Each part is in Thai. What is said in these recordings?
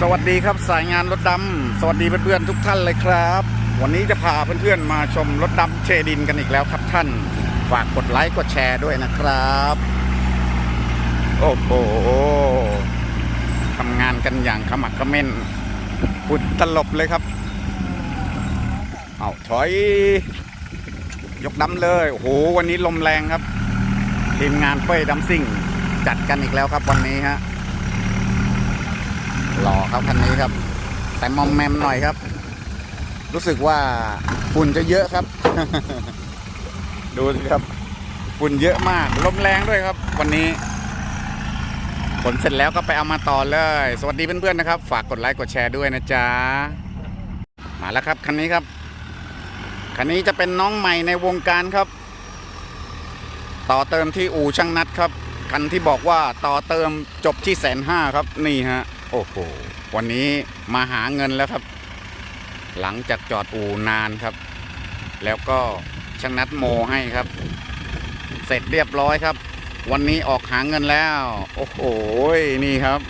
สวัสดีครับสายงานรถดำสวัสดีเพื่อนๆทุกท่านเลยครับ วันนี้จะพาเพื่อนๆมาชมรถดำเทดินกันอีกแล้วครับท่าน ฝากกดไลค์กดแชร์ด้วยนะครับ โอ้โหทำงานกันอย่างขมักขม้นฝุ่นตลบเลยครับ เอาถอย ยกดำเลยโอ้โหวันนี้ลมแรงครับ ทีมงานเป้ยดำซิ่ง จัดกันอีกแล้วครับวันนี้ฮะ หล่อครับคันนี้ครับ แต่มอมแมมหน่อยครับ รู้สึกว่าฝุ่นจะเยอะครับ ดูสิครับ ฝุ่นเยอะมากลมแรงด้วยครับ วันนี้ผลเสร็จแล้วก็ไปเอามาต่อเลย สวัสดีเพื่อนๆนะครับ ฝากกดไลค์กดแชร์ด้วยนะจ๊ะ มาแล้วครับคันนี้ครับ คันนี้จะเป็นน้องใหม่ในวงการครับ ต่อเติมที่อู่ช่างนัดครับ คันที่บอกว่าต่อเติมจบที่แสนห้าครับนี่ฮะ โอ้โห วันนี้มาหาเงินแล้วครับ หลังจากจอดอู่นานครับ แล้วก็ช่างนัดโมให้ครับ เสร็จเรียบร้อยครับ วันนี้ออกหาเงินแล้ว โอ้โห นี่ครับ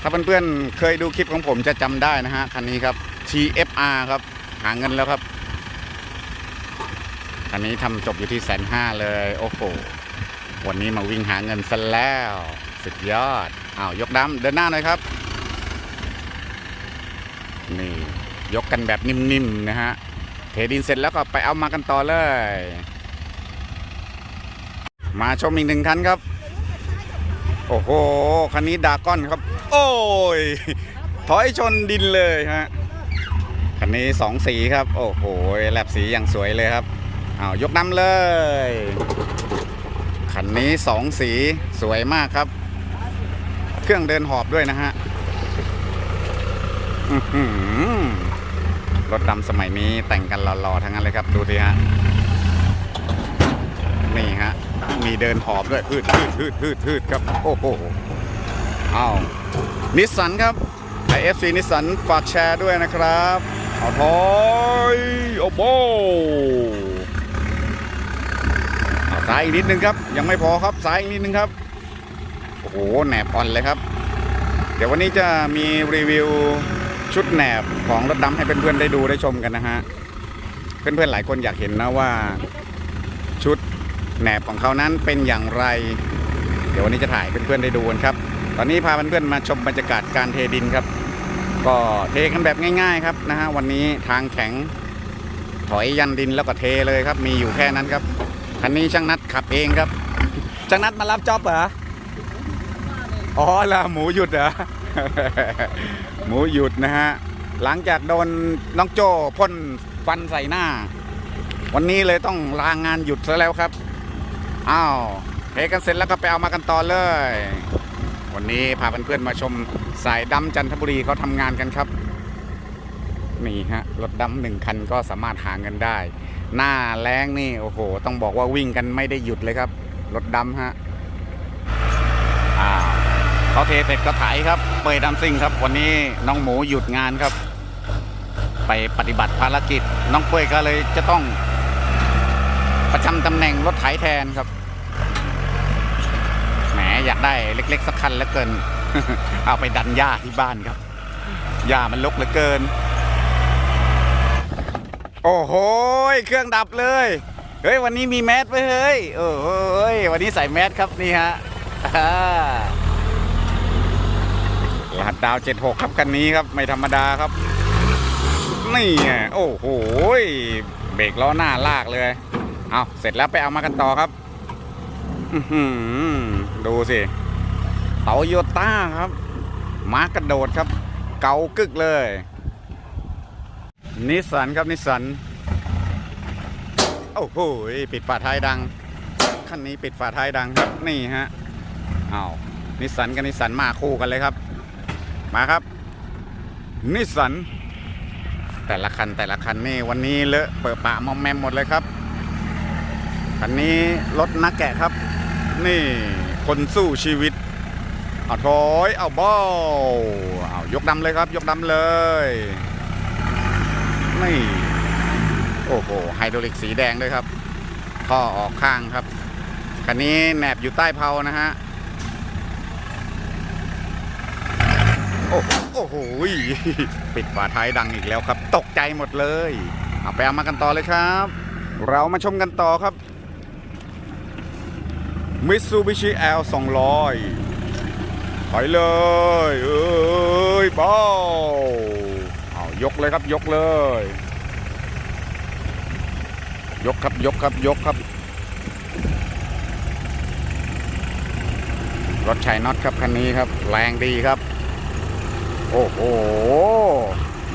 ถ้าเพื่อนๆเคยดูคลิปของผมจะจำได้นะฮะ คันนี้ครับ TFR ครับ หาเงินแล้วครับ คันนี้ทำจบอยู่ที่แสนห้าเลย โอ้โห วันนี้มาวิ่งหาเงินซะแล้ว สุดยอด อ้าวยกดำเดินหน้าหน่อยครับ นี่ยกกันแบบนิ่มๆนะฮะเทดินเสร็จแล้วก็ไปเอามากันต่อเลย มาชมอีกหนึ่งคันครับ โอ้โหคันนี้ดาก้อนครับ โอ้ยถอยชนดินเลยฮะคันนี้สองสีครับ โอ้โหแลบสีอย่างสวยเลยครับอ้าวยกน้ำเลยคันนี้สองสีสวยมากครับ เครื่องเดินหอบด้วยนะฮะรถดำสมัยนี้แต่งกันหล่อๆ ทั้งนั้นเลยครับ ดูสิฮะ นี่ฮะ มีเดินหอบด้วยพืดพืดพืดพืดพืดครับ โอ้โหอ้าวนิสสันครับไอเอฟซีนิสสันฝากแชร์ด้วยนะครับ เอาถอยโอ้โหเอาซ้ายอีกนิดนึงครับ ยังไม่พอครับซ้ายอีกนิดนึงครับ โอ้โหแหนบอ่อนเลยครับ เดี๋ยววันนี้จะมีรีวิวชุดแหนบของรถดำให้เพื่อนๆได้ดูได้ชมกันนะฮะ เพื่อนๆหลายคนอยากเห็นนะว่าชุดแหนบของเขานั้นเป็นอย่างไร เดี๋ยววันนี้จะถ่ายเพื่อนๆได้ดูกันครับ ตอนนี้พาเพื่อนๆมาชมบรรยากาศการเทดินครับ ก็เทกันแบบง่าย ๆ ครับนะฮะวันนี้ทางแข็งถอยยันดินแล้วก็เทเลยครับ มีอยู่แค่นั้นครับคันนี้ช่างนัดขับเองครับช่างนัดมารับจ็อบเหรอ อ๋อละหมูหยุดเหรอ หมูหยุดนะฮะ หลังจากโดนน้องโจ้พ่นฟันใส่หน้า วันนี้เลยต้องลางงานหยุดซะแล้วครับ อ้าวเทกันเสร็จแล้วก็ไปเอามากันต่อเลย วันนี้พาเพื่อนๆมาชมสายดำจันทบุรีเขาทำงานกันครับนี่ฮะรถดำหนึ่งคันก็สามารถหาเงินได้ หน้าแรงนี่โอ้โห ต้องบอกว่าวิ่งกันไม่ได้หยุดเลยครับ รถดำฮะ เขาเทเสร็จก็ไถครับเปยดำซิ่งครับ วันนี้น้องหมูหยุดงานครับ ไปปฏิบัติภารกิจ น้องเปยก็เลยจะต้อง ประจำตำแหน่งรถไถแทนครับแหมอยากได้เล็ก ๆ สักคันแล้วเกิน เอาไปดันหญ้าที่บ้านครับหญ้ามันลกเหลือเกิน โอ้โหเครื่องดับเลยเฮ้ยวันนี้มีแมสไว้เฮ้ยโอ้โหยวันนี้ใส่แมสครับนี่ฮะ รหัสดาว 76 ครับคันนี้ครับไม่ธรรมดาครับ นี่ไงโอ้โหเบรกล้อหน้าลากเลย เอาเสร็จแล้วไปเอามากันต่อครับดูสิเตาโยต้าครับมากระโดดครับ เกากึกเลยนิสสันครับนิสสันโอ้โหปิดฝาท้ายดังคันนี้ปิดฝาท้ายดังครับนี่ฮะอ้าวนิสสันกับนิสสันมาคู่กันเลยครับ มาครับนิสสันแต่ละคันแต่ละคันนี่วันนี้เลอะเปิดปะมอมแมมหมดเลยครับคันนี้รถนักแกะครับ นี่คนสู้ชีวิตเอาถอยเอาบอลเอายกดำเลยครับ ยกดำเลยนี่โอ้โหไฮดรอลิกสีแดงด้วยครับท่อออกข้างครับคันนี้แหนบอยู่ใต้เพลานะฮะ โอ้โหโอ้โหปิดฝาท้ายดังอีกแล้วครับ ตกใจหมดเลยเอาไปเอามากันต่อเลยครับ เรามาชมกันต่อครับ Mitsubishi L 200ถอยเลยเอ้ยบ้าเอายกเลยครับยกเลย ยกครับยกครับยกครับ รถชัยน็อตครับคันนี้ครับ แรงดีครับ โอ้โห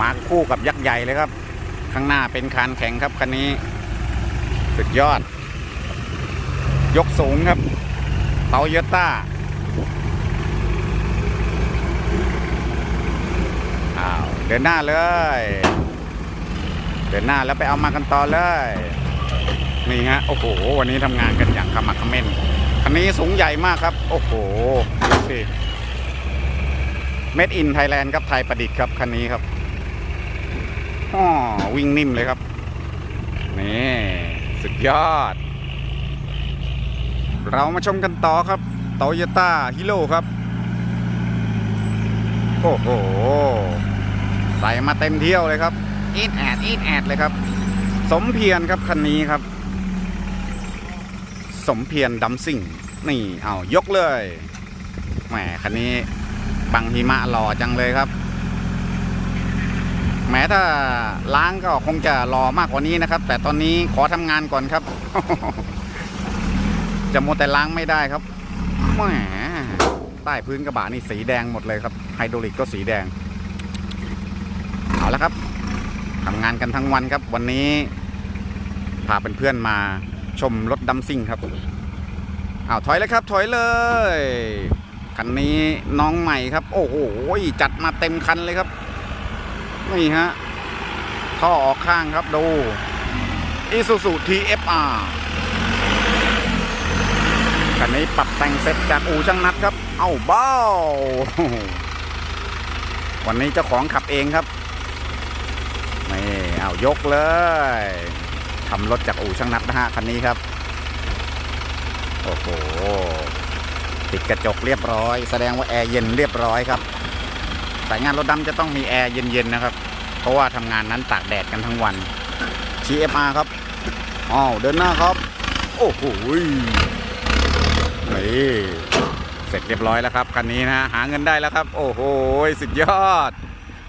มาคู่กับยักษ์ใหญ่เลยครับ ข้างหน้าเป็นคานแข็งครับคันนี้ สุดยอด ยกสูงครับเตาโยต้าอ้าวเดินหน้าเลย เดินหน้าแล้วไปเอามากันต่อเลยนี่ฮะโอ้โห วันนี้ทำงานกันอย่างขมักเขม้นคันนี้สูงใหญ่มากครับ โอ้โหดูสิ เม็ดอินไทยแลนด์ครับไทยประดิษฐ์ครับคันนี้ครับอ๋อวิ่งนิ่มเลยครับ นี่สุดยอด เรามาชมกันต่อครับโตโยต้าฮิโร่ครับ โอ้โห ใส่มาเต็มเที่ยวเลยครับอีดแอดอีดแอดเลยครับ สมเพียรครับคันนี้ครับ สมเพียรดัมซิ่ง นี่ เอายกเลยแหมคันนี้ บังหิมะหล่อจังเลยครับ แม้ถ้าล้างก็คงจะรอมากกว่านี้นะครับ แต่ตอนนี้ขอทำงานก่อนครับ จะโมแต่ล้างไม่ได้ครับแหมใต้พื้นกระบะนี่สีแดงหมดเลยครับ ไฮดรอลิกก็สีแดง เอาละครับทำงานกันทั้งวันครับ วันนี้พาเพื่อนๆมาชมรถดัมซิ่งครับอ้าวถอยเลยครับ ถอยเลย คันนี้น้องใหม่ครับ โอ้โหจัดมาเต็มคันเลยครับ นี่ฮะท่อออกข้างครับดู Isuzu TFR คันนี้ปรับแต่งเสร็จจากอู่ช่างนัดครับ เอ้าเบ้า วันนี้เจ้าของขับเองครับนี่เอายกเลยทำรถจากอู่ช่างนัดนะฮะคันนี้ครับ โอ้โห ติดกระจกเรียบร้อย แสดงว่าแอร์เย็นเรียบร้อยครับสายงานรถดำจะต้องมีแอร์เย็นๆนะครับ เพราะว่าทำงานนั้นตากแดดกันทั้งวัน TFR ครับอ้าวเดินหน้าครับ โอ้โหนี่เสร็จเรียบร้อยแล้วครับคันนี้นะหาเงินได้แล้วครับ โอ้โหสุดยอด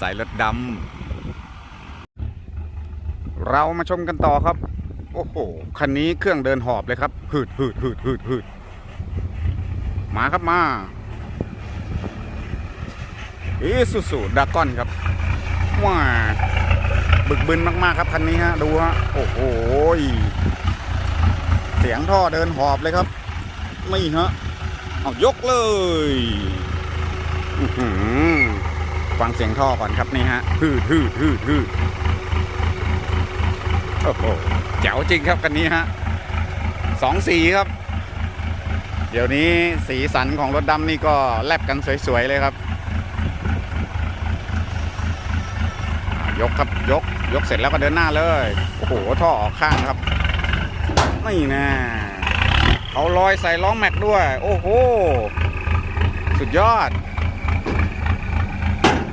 สายรถดำเรามาชมกันต่อครับ โอ้โหคันนี้เครื่องเดินหอบเลยครับหืดหืดหืดหืดหืด มาครับมาอีสุสุดากอนครับว้าบึกบึนมากๆครับคันนี้ฮะดูฮะโอ้โหเสียงท่อเดินหอบเลยครับนี่ฮะเอายกเลยหือฟังเสียงท่อก่อนครับนี่ฮะฮืดฮืดฮืดฮืดโอ้โหแจ๋วจริงครับคันนี้ฮะสองสีครับ เดี๋ยวนี้สีสันของรถดำนี่ก็แลบกันสวย ๆ เลยครับ ยกครับยกยกเสร็จแล้วก็เดินหน้าเลย โอ้โห ท่อออกข้างครับนี่นะเอาลอยใส่ล้อแม็กด้วย โอ้โห สุดยอด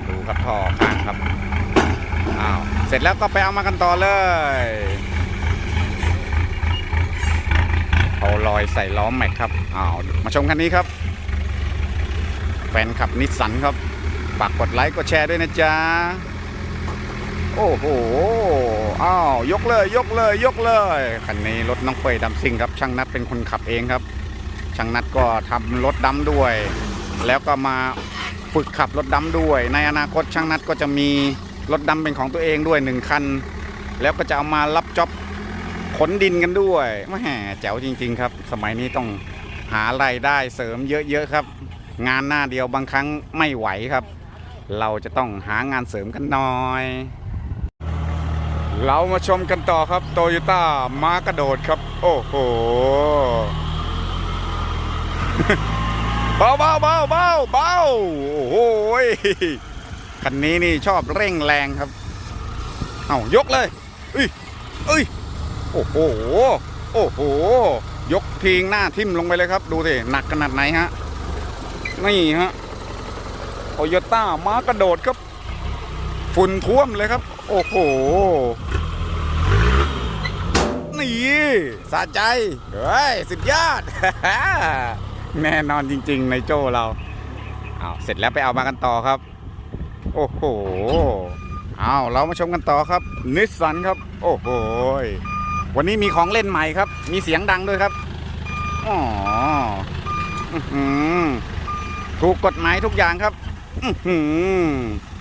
ดูครับท่อออกข้างครับ อ้าว เสร็จแล้วก็ไปเอามากันต่อเลย เอาลอยใส่ล้อแม็กครับอ้าวมาชมคันนี้ครับ แฟนขับนิสสันครับฝากกดไลค์กดแชร์ด้วยนะจ๊ะโอ้โห อ้าว ยกเลย ยกเลย ยกเลย คันนี้รถน้องเฟยดำซิ่งครับ ช่างนัดเป็นคนขับเองครับ ช่างนัดก็ทำรถดำด้วย แล้วก็มาฝึกขับรถดำด้วย ในอนาคตช่างนัดก็จะมีรถดำเป็นของตัวเองด้วยหนึ่งคัน แล้วก็จะเอามารับจ็อบ ขนดินกันด้วยแหมแจ๋วจริง ๆ ครับ สมัยนี้ต้องหารายได้เสริมเยอะๆครับ งานหน้าเดียวบางครั้งไม่ไหวครับ เราจะต้องหางานเสริมกันหน่อย เรามาชมกันต่อครับโตโยต้ามากระโดดครับ โอ้โหเบาเบาเบาเบาเบาโอ้โหยคันนี้นี่ชอบเร่งแรงครับ เอายกเลยเอ้ยเอ้ย โอ้โห โอ้โห ยกทิ้งหน้าทิ่มลงไปเลยครับ ดูสิ หนักขนาดไหนฮะ นี่ฮะโตโยต้ามากระโดดครับ ฝุ่นท่วมเลยครับ โอ้โห นี่สะใจ เฮ้ย สุดยอด แน่นอนจริง ๆ ในโจ้เรา เอาเสร็จแล้วไปเอามากันต่อครับ โอ้โห เอาเรามาชมกันต่อครับ นิสสันครับ โอ้โห วันนี้มีของเล่นใหม่ครับ มีเสียงดังด้วยครับอ๋ออื้อหือถูกกฎหมายทุกอย่างครับอื้อหือ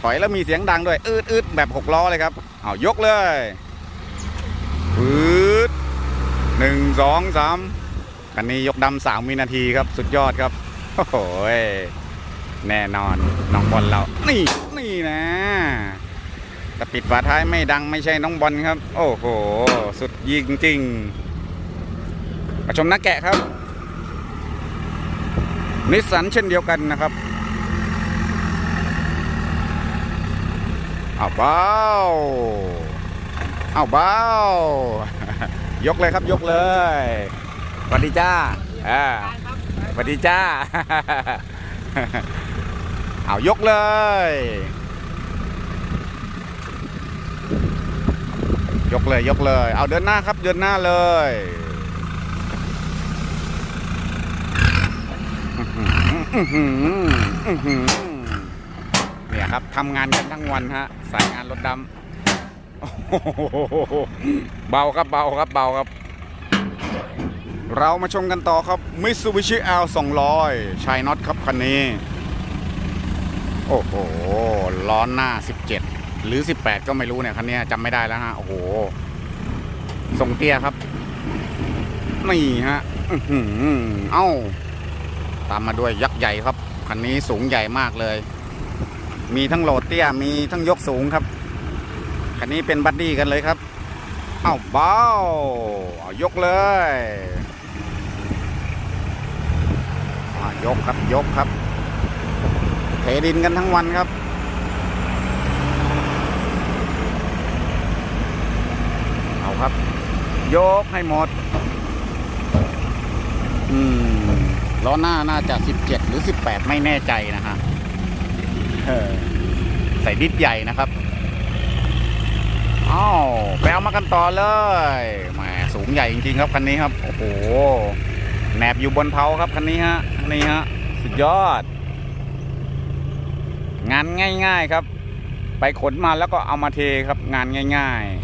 ถอยแล้วมีเสียงดังด้วย อืดอืดแบบหกล้อเลยครับ เอายกเลยปืดหนึ่งสองสามคันนี้ยกดำสามวินาทีครับ สุดยอดครับ โอ้โหยแน่นอนน้องบอลเรา นี่ นี่นะ แต่ปิดฝาท้ายไม่ดังไม่ใช่น้องบอลครับ โอ้โห สุดยิงจริงมาชมนักแกะครับนิสสันเช่นเดียวกันนะครับเอาเบาเอาเบายกเลยครับยกเลยสวัสดีจ้าอ่าสวัสดีจ้า เอายกเลย ยกเลยยกเลย เอาเดินหน้าครับเดินหน้าเลย เนี่ยครับทำงานกันทั้งวันฮะ สายงานรถดำเบาครับเบาครับเบาครับ เรามาชมกันต่อครับ Mitsubishi L 200ชายน็อตครับคันนี้ โอ้โห ล้อหน้า 17 หรือ 18 ก็ไม่รู้เนี่ยคันนี้จำไม่ได้แล้วฮะโอ้โหทรงเตี้ยครับนี่ฮะเอ้า ตามมาด้วยยักษ์ใหญ่ครับคันนี้สูงใหญ่มากเลย มีทั้งโหลดเตี้ยมีทั้งยกสูงครับคันนี้เป็นบัดดี้กันเลยครับ เอ้าเบาเอายกเลยยกครับยกครับเทดินกันทั้งวันครับ เอา ครับ ยกให้หมด อืมล้อหน้าน่าจะ 17 หรือ 18 ไม่แน่ใจนะฮะเออใส่ดิสใหญ่นะครับอ้าวไปเอามากันต่อเลยแหมสูงใหญ่จริงๆครับคันนี้ครับ โอ้โหแหนบอยู่บนเผาครับคันนี้ฮะนี่ฮะสุดยอด งานง่าย ๆครับ ไปขนมาแล้วก็เอามาเทครับงานง่าย ๆ